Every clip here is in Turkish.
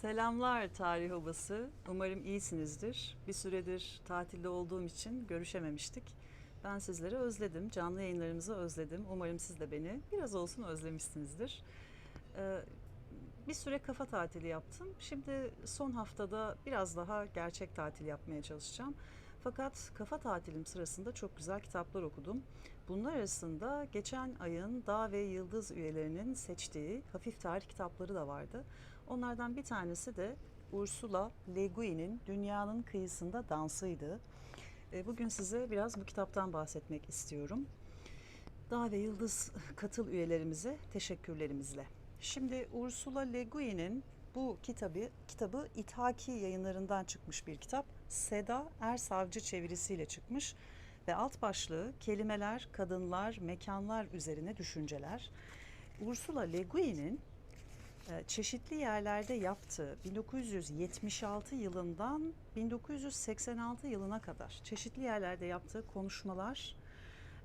Selamlar tarih obası. Umarım iyisinizdir. Bir süredir tatilde olduğum için görüşememiştik. Ben sizleri özledim. Canlı yayınlarımızı özledim. Umarım siz de beni biraz olsun özlemişsinizdir. Ee, bir süre kafa tatili yaptım. Şimdi son haftada biraz daha gerçek tatil yapmaya çalışacağım. Fakat kafa tatilim sırasında çok güzel kitaplar okudum. Bunlar arasında geçen ayın Dağ ve Yıldız üyelerinin seçtiği hafif tarih kitapları da vardı. Onlardan bir tanesi de Ursula Le Guin'in Dünyanın Kıyısında Dansıydı. E, Bugün size biraz bu kitaptan bahsetmek istiyorum. Dağ ve Yıldız katıl üyelerimize teşekkürlerimizle. Şimdi Ursula Le Guin'in bu kitabı kitabı İthaki yayınlarından çıkmış bir kitap. Seda Ersavcı çevirisiyle çıkmış ve alt başlığı kelimeler, kadınlar, mekanlar üzerine düşünceler. Ursula Le Guin'in e, çeşitli yerlerde yaptığı 1976 yılından 1986 yılına kadar çeşitli yerlerde yaptığı konuşmalar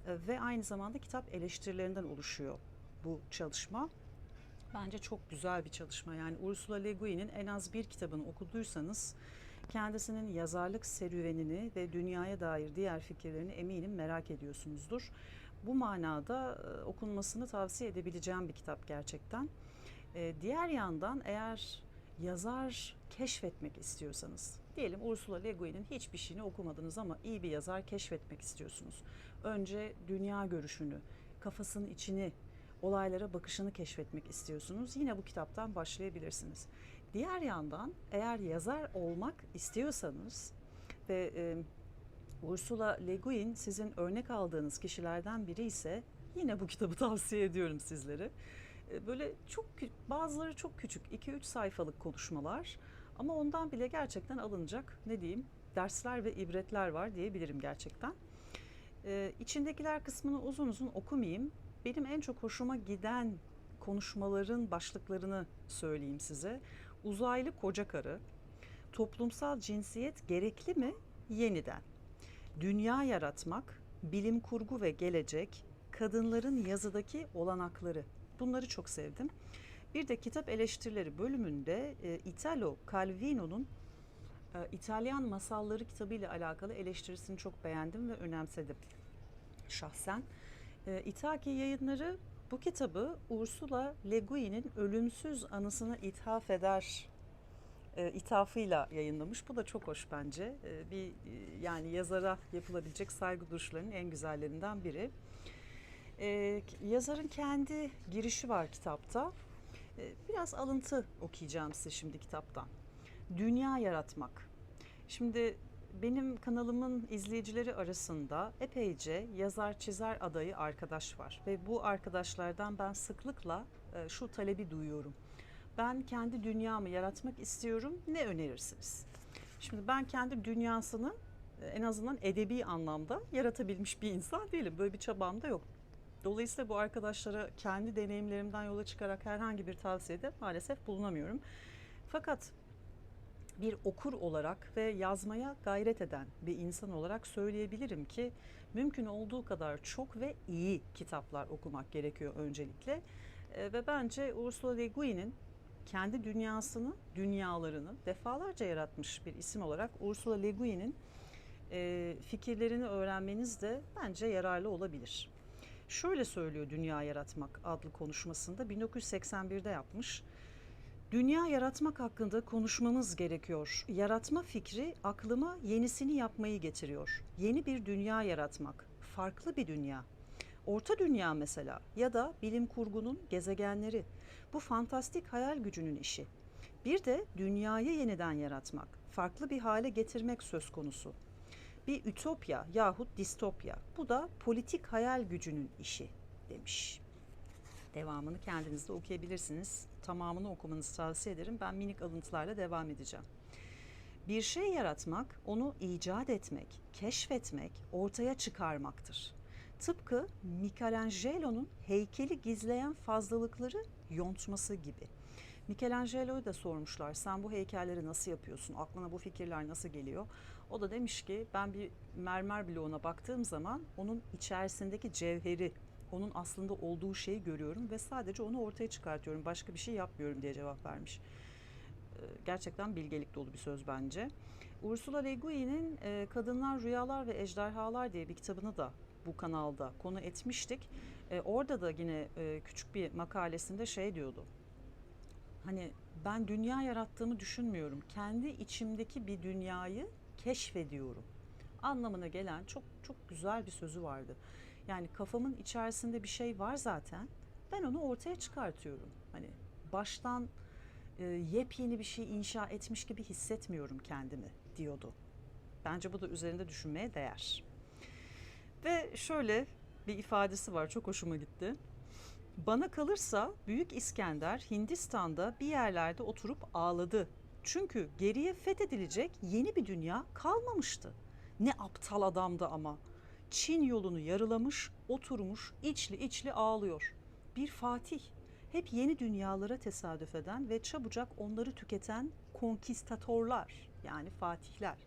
e, ve aynı zamanda kitap eleştirilerinden oluşuyor bu çalışma. Bence çok güzel bir çalışma. Yani Ursula Le Guin'in en az bir kitabını okuduysanız kendisinin yazarlık serüvenini ve dünyaya dair diğer fikirlerini eminim merak ediyorsunuzdur. Bu manada e, okunmasını tavsiye edebileceğim bir kitap gerçekten. E, diğer yandan eğer yazar keşfetmek istiyorsanız, diyelim Ursula Le Guin'in hiçbir şeyini okumadınız ama iyi bir yazar keşfetmek istiyorsunuz. Önce dünya görüşünü, kafasının içini, olaylara bakışını keşfetmek istiyorsunuz. Yine bu kitaptan başlayabilirsiniz. Diğer yandan eğer yazar olmak istiyorsanız ve e, Ursula Le Guin sizin örnek aldığınız kişilerden biri ise yine bu kitabı tavsiye ediyorum sizlere. E, Böyle çok bazıları çok küçük 2-3 sayfalık konuşmalar ama ondan bile gerçekten alınacak ne diyeyim dersler ve ibretler var diyebilirim gerçekten. Ee, içindekiler kısmını uzun uzun okumayayım. Benim en çok hoşuma giden konuşmaların başlıklarını söyleyeyim size. Uzaylı koca karı, toplumsal cinsiyet gerekli mi? Yeniden. Dünya yaratmak, bilim kurgu ve gelecek, kadınların yazıdaki olanakları. Bunları çok sevdim. Bir de kitap eleştirileri bölümünde e, Italo Calvino'nun e, İtalyan Masalları kitabı ile alakalı eleştirisini çok beğendim ve önemsedim şahsen. E, İthaki yayınları bu kitabı Ursula Le Guin'in ölümsüz anısına ithaf eder e, ithafıyla yayınlamış. Bu da çok hoş bence. E, bir e, yani yazara yapılabilecek saygı duruşlarının en güzellerinden biri. E, yazarın kendi girişi var kitapta. E, biraz alıntı okuyacağım size şimdi kitaptan. Dünya yaratmak. Şimdi benim kanalımın izleyicileri arasında epeyce yazar çizer adayı arkadaş var ve bu arkadaşlardan ben sıklıkla e, şu talebi duyuyorum. Ben kendi dünyamı yaratmak istiyorum. Ne önerirsiniz? Şimdi ben kendi dünyasını e, en azından edebi anlamda yaratabilmiş bir insan değilim. Böyle bir çabam da yok. Dolayısıyla bu arkadaşlara kendi deneyimlerimden yola çıkarak herhangi bir tavsiyede maalesef bulunamıyorum. Fakat bir okur olarak ve yazmaya gayret eden bir insan olarak söyleyebilirim ki mümkün olduğu kadar çok ve iyi kitaplar okumak gerekiyor öncelikle. E, ve bence Ursula Le Guin'in kendi dünyasını, dünyalarını defalarca yaratmış bir isim olarak Ursula Le Guin'in e, fikirlerini öğrenmeniz de bence yararlı olabilir. Şöyle söylüyor Dünya Yaratmak adlı konuşmasında 1981'de yapmış. Dünya yaratmak hakkında konuşmamız gerekiyor. Yaratma fikri aklıma yenisini yapmayı getiriyor. Yeni bir dünya yaratmak, farklı bir dünya. Orta dünya mesela ya da bilim kurgunun gezegenleri. Bu fantastik hayal gücünün işi. Bir de dünyayı yeniden yaratmak, farklı bir hale getirmek söz konusu. Bir ütopya yahut distopya. Bu da politik hayal gücünün işi demiş. Devamını kendiniz de okuyabilirsiniz. Tamamını okumanızı tavsiye ederim. Ben minik alıntılarla devam edeceğim. Bir şey yaratmak, onu icat etmek, keşfetmek, ortaya çıkarmaktır. Tıpkı Michelangelo'nun heykeli gizleyen fazlalıkları yontması gibi. Michelangelo'yu da sormuşlar sen bu heykelleri nasıl yapıyorsun? Aklına bu fikirler nasıl geliyor? O da demiş ki ben bir mermer bloğuna baktığım zaman onun içerisindeki cevheri, onun aslında olduğu şeyi görüyorum ve sadece onu ortaya çıkartıyorum. Başka bir şey yapmıyorum diye cevap vermiş. gerçekten bilgelik dolu bir söz bence. Ursula Le Guin'in e, Kadınlar, Rüyalar ve Ejderhalar diye bir kitabını da bu kanalda konu etmiştik. E, orada da yine e, küçük bir makalesinde şey diyordu. Hani ben dünya yarattığımı düşünmüyorum. Kendi içimdeki bir dünyayı keşfediyorum. Anlamına gelen çok çok güzel bir sözü vardı. Yani kafamın içerisinde bir şey var zaten. Ben onu ortaya çıkartıyorum. Hani baştan e, yepyeni bir şey inşa etmiş gibi hissetmiyorum kendimi diyordu. Bence bu da üzerinde düşünmeye değer. Ve şöyle bir ifadesi var çok hoşuma gitti. Bana kalırsa Büyük İskender Hindistan'da bir yerlerde oturup ağladı. Çünkü geriye fethedilecek yeni bir dünya kalmamıştı. Ne aptal adamdı ama. Çin yolunu yarılamış, oturmuş, içli içli ağlıyor. Bir fatih. Hep yeni dünyalara tesadüf eden ve çabucak onları tüketen konkistatorlar yani fatihler.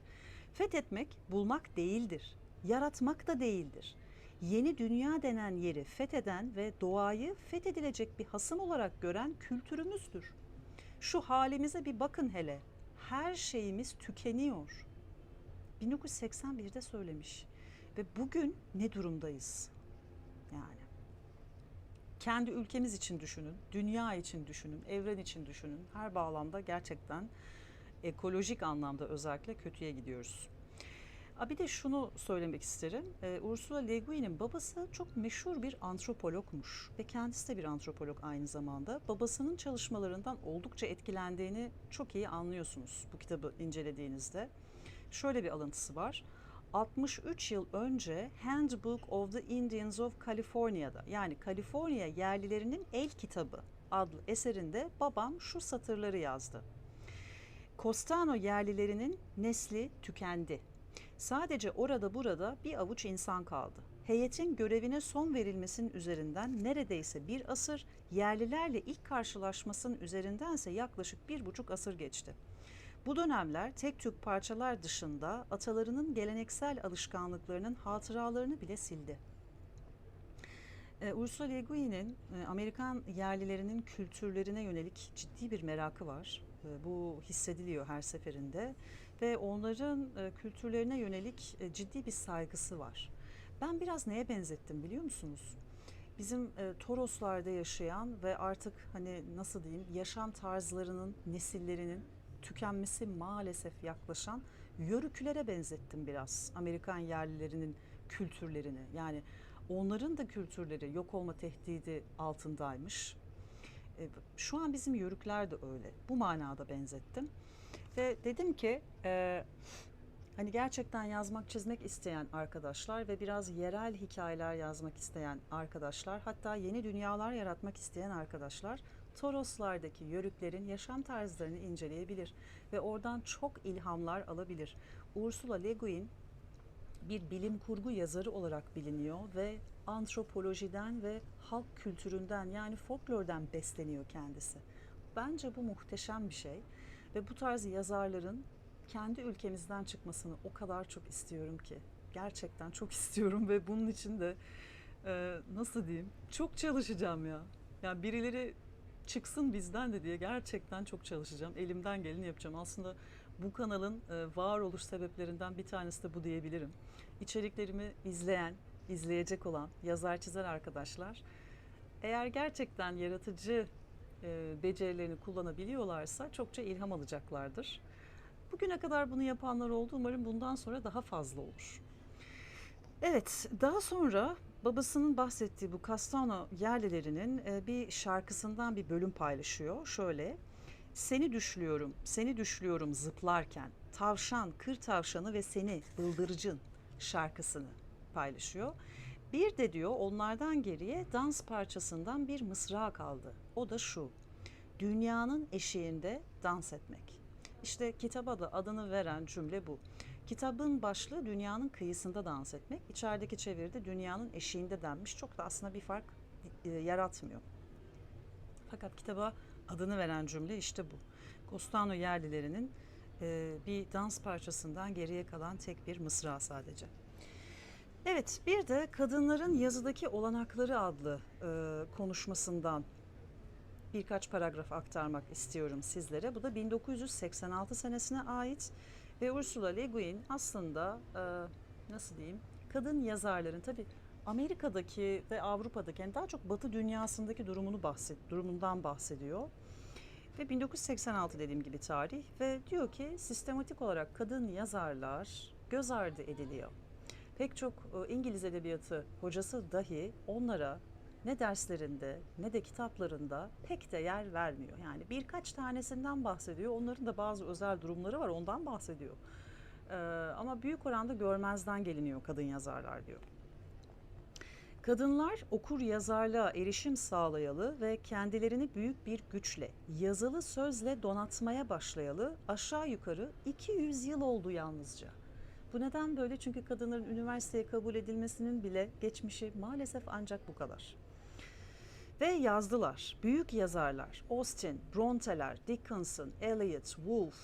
Fethetmek bulmak değildir. Yaratmak da değildir. Yeni dünya denen yeri fetheden ve doğayı fethedilecek bir hasım olarak gören kültürümüzdür. Şu halimize bir bakın hele. Her şeyimiz tükeniyor. 1981'de söylemiş. Ve bugün ne durumdayız? Yani kendi ülkemiz için düşünün, dünya için düşünün, evren için düşünün. Her bağlamda gerçekten ekolojik anlamda özellikle kötüye gidiyoruz. Aa, Bir de şunu söylemek isterim. Ee, Ursula Le Guin'in babası çok meşhur bir antropologmuş ve kendisi de bir antropolog aynı zamanda. Babasının çalışmalarından oldukça etkilendiğini çok iyi anlıyorsunuz bu kitabı incelediğinizde. Şöyle bir alıntısı var. 63 yıl önce Handbook of the Indians of California'da yani Kaliforniya yerlilerinin el kitabı adlı eserinde babam şu satırları yazdı. Costano yerlilerinin nesli tükendi. Sadece orada burada bir avuç insan kaldı. Heyetin görevine son verilmesinin üzerinden neredeyse bir asır, yerlilerle ilk karşılaşmasının üzerindense yaklaşık bir buçuk asır geçti. Bu dönemler tek tük parçalar dışında atalarının geleneksel alışkanlıklarının hatıralarını bile sildi. Ee, Ursula Le Guin'in e, Amerikan yerlilerinin kültürlerine yönelik ciddi bir merakı var. E, Bu hissediliyor her seferinde ve onların e, kültürlerine yönelik e, ciddi bir saygısı var. Ben biraz neye benzettim biliyor musunuz? Bizim e, Toroslarda yaşayan ve artık hani nasıl diyeyim yaşam tarzlarının, nesillerinin tükenmesi maalesef yaklaşan yörüklere benzettim biraz. Amerikan yerlilerinin kültürlerini. Yani onların da kültürleri yok olma tehdidi altındaymış. E, Şu an bizim yörükler de öyle. Bu manada benzettim. Ve dedim ki e, hani gerçekten yazmak çizmek isteyen arkadaşlar ve biraz yerel hikayeler yazmak isteyen arkadaşlar hatta yeni dünyalar yaratmak isteyen arkadaşlar Toroslardaki yörüklerin yaşam tarzlarını inceleyebilir ve oradan çok ilhamlar alabilir. Ursula Le Guin bir bilim kurgu yazarı olarak biliniyor ve antropolojiden ve halk kültüründen yani folklordan besleniyor kendisi. Bence bu muhteşem bir şey ve bu tarz yazarların kendi ülkemizden çıkmasını o kadar çok istiyorum ki. Gerçekten çok istiyorum ve bunun için de e, nasıl diyeyim çok çalışacağım ya. Yani birileri çıksın bizden de diye gerçekten çok çalışacağım. Elimden geleni yapacağım. Aslında bu kanalın e, varoluş sebeplerinden bir tanesi de bu diyebilirim. İçeriklerimi izleyen, izleyecek olan yazar çizer arkadaşlar eğer gerçekten yaratıcı e, becerilerini kullanabiliyorlarsa çokça ilham alacaklardır. Bugüne kadar bunu yapanlar oldu. Umarım bundan sonra daha fazla olur. Evet, daha sonra babasının bahsettiği bu Castano yerlilerinin e, bir şarkısından bir bölüm paylaşıyor. Şöyle, seni düşlüyorum, seni düşlüyorum zıplarken, tavşan, kır tavşanı ve seni bıldırıcın şarkısını paylaşıyor. Bir de diyor onlardan geriye dans parçasından bir mısra kaldı. O da şu, dünyanın eşiğinde dans etmek. İşte kitaba da adını veren cümle bu. Kitabın başlığı dünyanın kıyısında dans etmek. İçerideki çeviride dünyanın eşiğinde denmiş. Çok da aslında bir fark e, yaratmıyor. Fakat kitaba adını veren cümle işte bu. Costano yerlilerinin e, bir dans parçasından geriye kalan tek bir mısra sadece. Evet, bir de kadınların yazıdaki olanakları adlı e, konuşmasından birkaç paragraf aktarmak istiyorum sizlere. Bu da 1986 senesine ait ve Ursula Le Guin aslında e, nasıl diyeyim kadın yazarların tabi Amerika'daki ve Avrupa'daki yani daha çok Batı dünyasındaki durumunu bahset durumundan bahsediyor. Ve 1986 dediğim gibi tarih ve diyor ki sistematik olarak kadın yazarlar göz ardı ediliyor. Pek çok e, İngiliz edebiyatı hocası dahi onlara ne derslerinde ne de kitaplarında pek de yer vermiyor. Yani birkaç tanesinden bahsediyor. Onların da bazı özel durumları var ondan bahsediyor. Ee, ama büyük oranda görmezden geliniyor kadın yazarlar diyor. Kadınlar okur yazarlığa erişim sağlayalı ve kendilerini büyük bir güçle, yazılı sözle donatmaya başlayalı aşağı yukarı 200 yıl oldu yalnızca. Bu neden böyle? Çünkü kadınların üniversiteye kabul edilmesinin bile geçmişi maalesef ancak bu kadar. Ve yazdılar. Büyük yazarlar Austen, Bronte'ler, Dickinson, Eliot, Woolf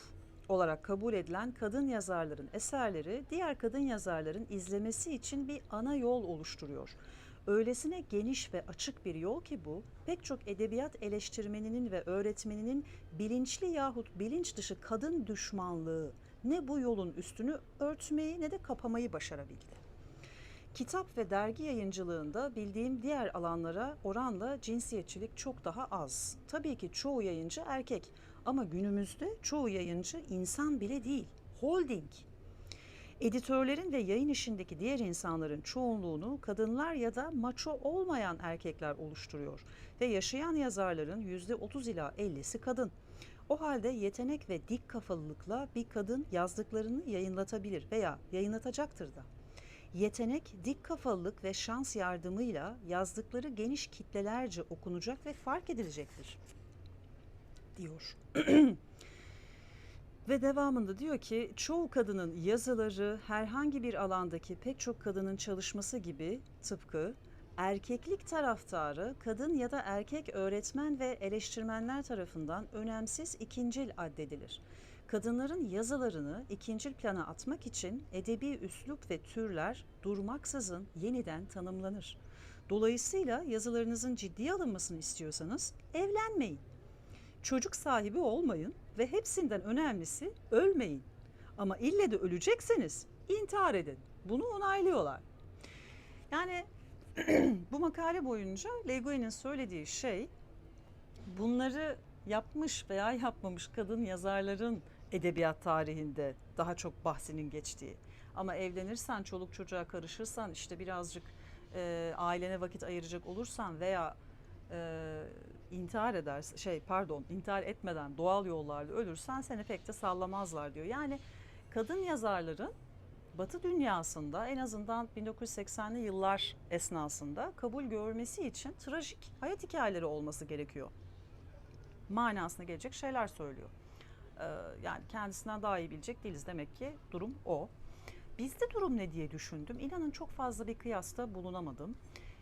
olarak kabul edilen kadın yazarların eserleri diğer kadın yazarların izlemesi için bir ana yol oluşturuyor. Öylesine geniş ve açık bir yol ki bu, pek çok edebiyat eleştirmeninin ve öğretmeninin bilinçli yahut bilinç dışı kadın düşmanlığı ne bu yolun üstünü örtmeyi ne de kapamayı başarabildi. Kitap ve dergi yayıncılığında bildiğim diğer alanlara oranla cinsiyetçilik çok daha az. Tabii ki çoğu yayıncı erkek ama günümüzde çoğu yayıncı insan bile değil, holding. Editörlerin ve yayın işindeki diğer insanların çoğunluğunu kadınlar ya da maço olmayan erkekler oluşturuyor ve yaşayan yazarların yüzde 30 ila 50'si kadın. O halde yetenek ve dik kafalılıkla bir kadın yazdıklarını yayınlatabilir veya yayınlatacaktır da. Yetenek, dik kafalılık ve şans yardımıyla yazdıkları geniş kitlelerce okunacak ve fark edilecektir diyor. ve devamında diyor ki çoğu kadının yazıları herhangi bir alandaki pek çok kadının çalışması gibi tıpkı erkeklik taraftarı kadın ya da erkek öğretmen ve eleştirmenler tarafından önemsiz ikincil addedilir. Kadınların yazılarını ikincil plana atmak için edebi üslup ve türler durmaksızın yeniden tanımlanır. Dolayısıyla yazılarınızın ciddiye alınmasını istiyorsanız evlenmeyin. Çocuk sahibi olmayın ve hepsinden önemlisi ölmeyin. Ama ille de ölecekseniz intihar edin. Bunu onaylıyorlar. Yani bu makale boyunca Le Guin'in söylediği şey bunları yapmış veya yapmamış kadın yazarların edebiyat tarihinde daha çok bahsinin geçtiği. Ama evlenirsen, çoluk çocuğa karışırsan, işte birazcık e, ailene vakit ayıracak olursan veya e, intihar edersen, şey pardon intihar etmeden doğal yollarla ölürsen seni pek de sallamazlar diyor. Yani kadın yazarların Batı dünyasında en azından 1980'li yıllar esnasında kabul görmesi için trajik hayat hikayeleri olması gerekiyor. Manasına gelecek şeyler söylüyor. Ee, yani kendisinden daha iyi bilecek değiliz demek ki durum o. Bizde durum ne diye düşündüm. İnanın çok fazla bir kıyasta bulunamadım.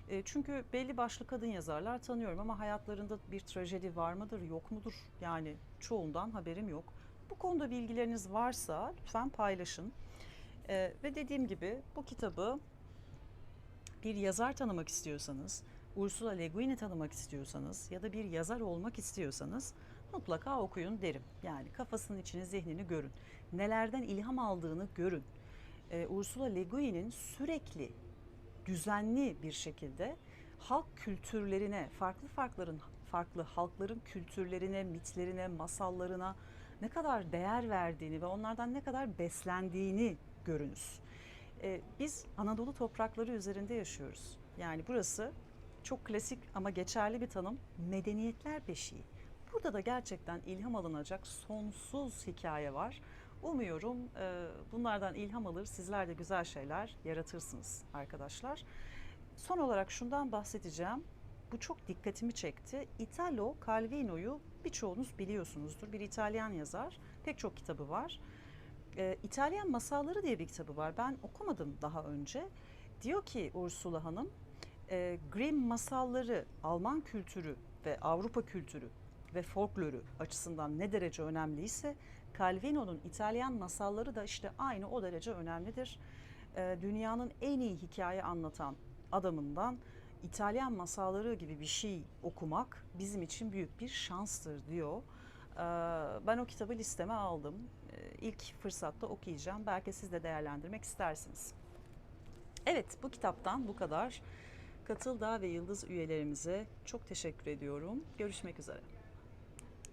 E, çünkü belli başlı kadın yazarlar tanıyorum ama hayatlarında bir trajedi var mıdır yok mudur? Yani çoğundan haberim yok. Bu konuda bilgileriniz varsa lütfen paylaşın. Ee, ve dediğim gibi bu kitabı bir yazar tanımak istiyorsanız, Ursula Le Guin'i tanımak istiyorsanız ya da bir yazar olmak istiyorsanız mutlaka okuyun derim. Yani kafasının içini, zihnini görün. Nelerden ilham aldığını görün. Ee, Ursula Le Guin'in sürekli düzenli bir şekilde halk kültürlerine, farklı farkların farklı halkların kültürlerine, mitlerine, masallarına ne kadar değer verdiğini ve onlardan ne kadar beslendiğini görünüz. Ee, biz Anadolu toprakları üzerinde yaşıyoruz. Yani burası çok klasik ama geçerli bir tanım medeniyetler beşiği. Burada da gerçekten ilham alınacak sonsuz hikaye var. Umuyorum e, bunlardan ilham alır, sizler de güzel şeyler yaratırsınız arkadaşlar. Son olarak şundan bahsedeceğim. Bu çok dikkatimi çekti. Italo Calvino'yu birçoğunuz biliyorsunuzdur. Bir İtalyan yazar. Pek çok kitabı var. E, İtalyan Masalları diye bir kitabı var. Ben okumadım daha önce. Diyor ki Ursula Hanım, e, Grimm masalları Alman kültürü ve Avrupa kültürü ve folkloru açısından ne derece önemliyse Calvino'nun İtalyan masalları da işte aynı o derece önemlidir. E, dünyanın en iyi hikaye anlatan adamından İtalyan masalları gibi bir şey okumak bizim için büyük bir şanstır diyor. Ee, Ben o kitabı listeme aldım. Ee, İlk fırsatta okuyacağım. Belki siz de değerlendirmek istersiniz. Evet, bu kitaptan bu kadar. Katıl Dağ ve Yıldız üyelerimize çok teşekkür ediyorum. Görüşmek üzere.